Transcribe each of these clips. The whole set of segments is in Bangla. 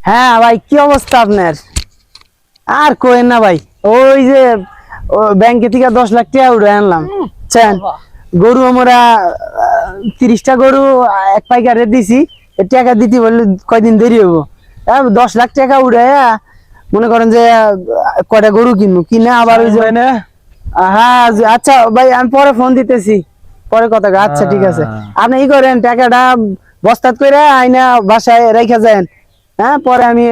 হ্যাঁ ভাই কি অবস্থা আপনার? আর কোয়েন না ভাই ওই যে ব্যাংকে থেকে দশ লাখ টাকা উঠে আনলাম। গরু আমরা তিরিশটা গরু এক পাইকারে দিছি টাকা দিতে বললে কয়দিন দেরি হব দশ লাখ টাকা উঠে মনে করেন যে কয়টা গরু কিনবো? কিনে আবার ওই যে হ্যাঁ আচ্ছা ভাই আমি পরে ফোন দিতেছি। পরে কথা আচ্ছা ঠিক আছে। আপনি ই করেন টাকাটা বস্তাত করে আইনা বাসায় রেখে যান হ্যাঁ পরে আমি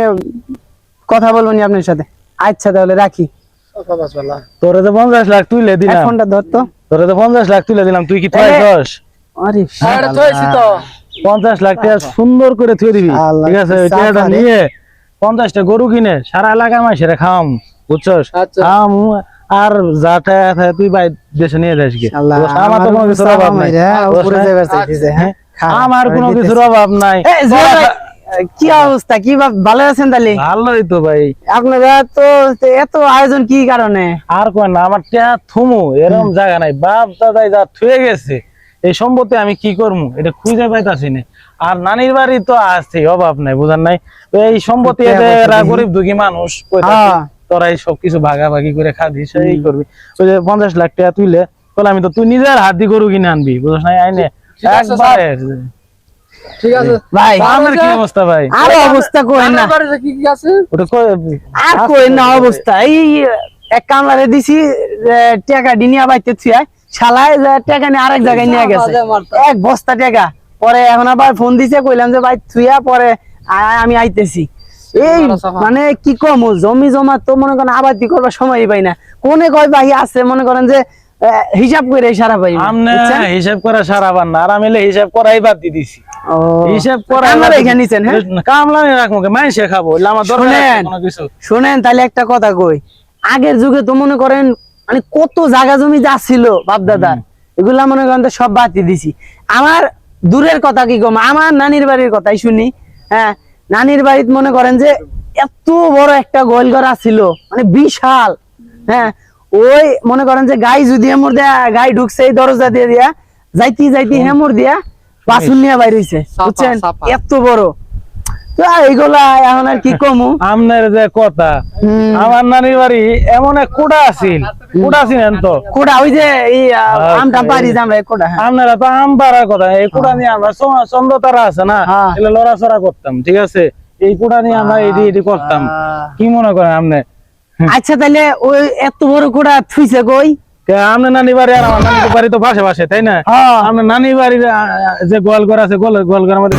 কথা বলব নি আপনার সাথে। আচ্ছা তাহলে রাখি। তোরে তো পঞ্চাশ লাখ তুলে এই দিলাম ফোনটা ধর তো। তোরে তো পঞ্চাশ লাখ তুলে দিলাম। তুই কি থয়েছস আরে পঞ্চাশ লাখ টাকা সুন্দর করে থুয়ে দিবি। ঠিক আছে? ওই টাকাটা নিয়ে পঞ্চাশটা গরু কিনে সারা এলাকা সেটা খাম বুঝছস? আচ্ছা। খাম আর যা টাকা থাকে তুই বাই দেশে নিয়ে যাস বুঝছ? আমার তো কোনো কিছুর অভাব নাই। হ্যাঁ? খারাপ, আমার কোনো কিছুর অভাব নাই। কি অবস্থা? কি ভালো আছেন তাহলে? ভালোই তো ভাই। আপনারা তো এত আয়োজন কি কারণে? আর কয় না আমার টেহা থুমু এরকম জায়গা নাই। বাপ দাদাই যা থুয়ে গেছে এই সম্পত্তি আমি কি করব এটা খুঁজে পাইতাছি না। আর নানির বাড়ি তো আছে অভাব নাই বুঝার নাই। এই সম্পত্তি এরা গরিব দুঃখী মানুষ হ্যাঁ। তোরা এই সবকিছু ভাগাভাগি করে খাবি সেই করবি। ওই যে পঞ্চাশ লাখ টাকা তুইলে তাহলে আমি তো তুই নিজের হাত দিয়ে গরু কিনে আনবি বুঝছ নাই? আইনে একবারে ঠিক আছে। ভাই আমার কি অবস্থা ভাই? আরও অবস্থা কোয়েন না। বাড়িতে কি কি আছে? ওটা আর কই না অবস্থা। এই এক কামলারে দিছি টাকা ডিনিয়া বাইতে থুয়া। শালায় টাকা নিয়ে আরেক জায়গায় নিয়ে গেছে। এক বস্তা টাকা। পরে এখন আবার ফোন দিছে কইলাম যে ভাই থুয়া পরে আমি আইতেছি। এই মানে কি কম জমি জমা তো মনে করেন আবাদি করবার সময় পাই না। কোনে কয় ভাই আছে মনে করেন যে হিসাব করে সারা পাই না, আমনে হিসাব করা সারা পান না। আর আমি হিসাব করাই বাদ দিয়ে দিছি। হিসাব করা কামলা এখানে নিছেন হ্যাঁ? কামলা মাইসে খাব এলে আমার দরকার কোনো কিছু। শুনেন তাহলে একটা কথা কই। আগের যুগে তো মনে করেন মানে কত জায়গা জমি যা ছিল বাপ দাদা এগুলা মনে করেন তো সব বাতি দিছি। আমার দূরের কথা কি কম? আমার নানির বাড়ির কথাই শুনি হ্যাঁ? নানির বাড়িতে মনে করেন যে এত বড় একটা গোলঘর ছিল মানে বিশাল হ্যাঁ? ওই মনে করেন যে গাই যদি হেমর দেয়া গাই ঢুকছে এই দরজা দিয়ে দিয়া যাইতি যাইতি হেমর দিয়া পাশুন নিয়ে বাইর হইছে বুঝছেন? এত বড়। তো এইগুলা এখন আর কি কমু? আমনের যে কথা আমার নানির বাড়ি এমন এক কুড়া আছিল। কুড়া ছিলেন তো? কোটা ওই যে এই আচ্ছা, আমটা আমরা কোটা হ্যাঁ। আপনারা তো আম পাড়ার কথা এই কুড়া নিয়ে আমরা চ- চন্দ্র তারা আছে না? হ্যাঁ। এগুলো লড়াচড়া করতাম ঠিক আছে? এই কুড়া নিয়ে আমরা এটি এটি করতাম। কি মনে করেন আপনি? আচ্ছা তাহলে ওই এত বড় কোটা থুইছে কই? আপনার নানি বাড়ি আর আমার নানি বাড়ি তো পাশে পাশে তাই না? হ্যাঁ। আপনার নানি বাড়ির যে গোয়াল ঘর আছে। গোয়াল গোয়াল ঘর আমাদের?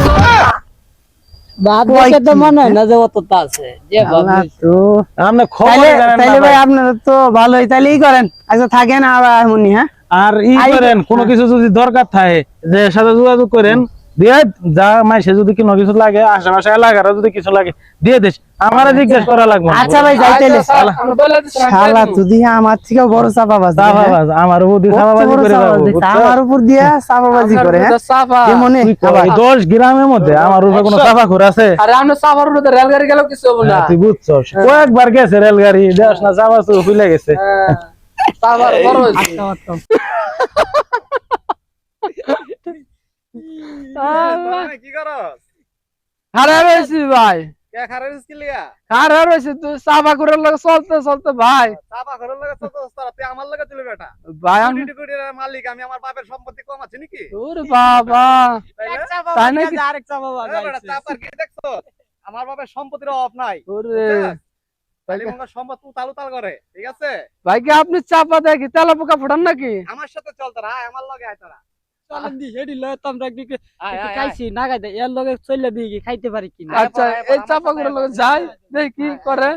হয় আচ্ছা হ্যাঁ আর ই করেন কোনো কিছু যদি দরকার থাকে যে সাথে যোগাযোগ করেন দিয়ে যা মাইসে যদি কোনো কিছু লাগে আশেপাশে যদি কিছু লাগে দিয়ে দিস। আমারে জিজ্ঞেস করা লাগবে। আচ্ছা ভাই যাই তাইলে আমরা বলে দিছি, শালা তুই আমার থেকে বড় চাপাবাজ চাপাবাজ, আমার উপর দিয়ে চাপাবাজি করে আমার উপর দিয়া চাপাবাজি আপনার করে হ্যাঁ? মনে? দশ গ্রামের মধ্যে আমার উপরে কোনো চাপা ঘুর আছে? আরে আমরা চাপার উপরে রেলগাড়ি গেলেও কিছু হবে না। হ্যাঁ, তুই বুঝছস। কয়েকবার গেছে রেলগাড়ি দেশ না চাপা তো গেছে। হ্যাঁ, চাপার বড় হয়েছে। কি করস হারা রয়েছি ভাই। কে খারাপ কি হারা রয়েছি তুই চাপা করে লাগে চলতে চলতে ভাই। চাপা ঘরের লগে তো তুই আমার লগে তুই বেটা। ভাই আমি কোটি কোটি টাকার মালিক আমি আমার বাপের সম্পত্তি কম আছে নাকি? ওরে বাবা। তাই নাকি? এ বেটা, চাপার কি দেখছ? আমার বাপের সম্পত্তির অভাব নাই। ওরে। বুঝছস? তাইলে কর সম্পদ উতাল উতাল করে ঠিক আছে? ভাই কি আপনি চাপা দেখি? তেলা পোকা ফুটান নাকি? আমার সাথে চল তোরা আয়, আমার লগে আয় তোরা। খাইতে পারি কিনা? আচ্ছা এই চাপা করে লগে যাই দেখি কি করে।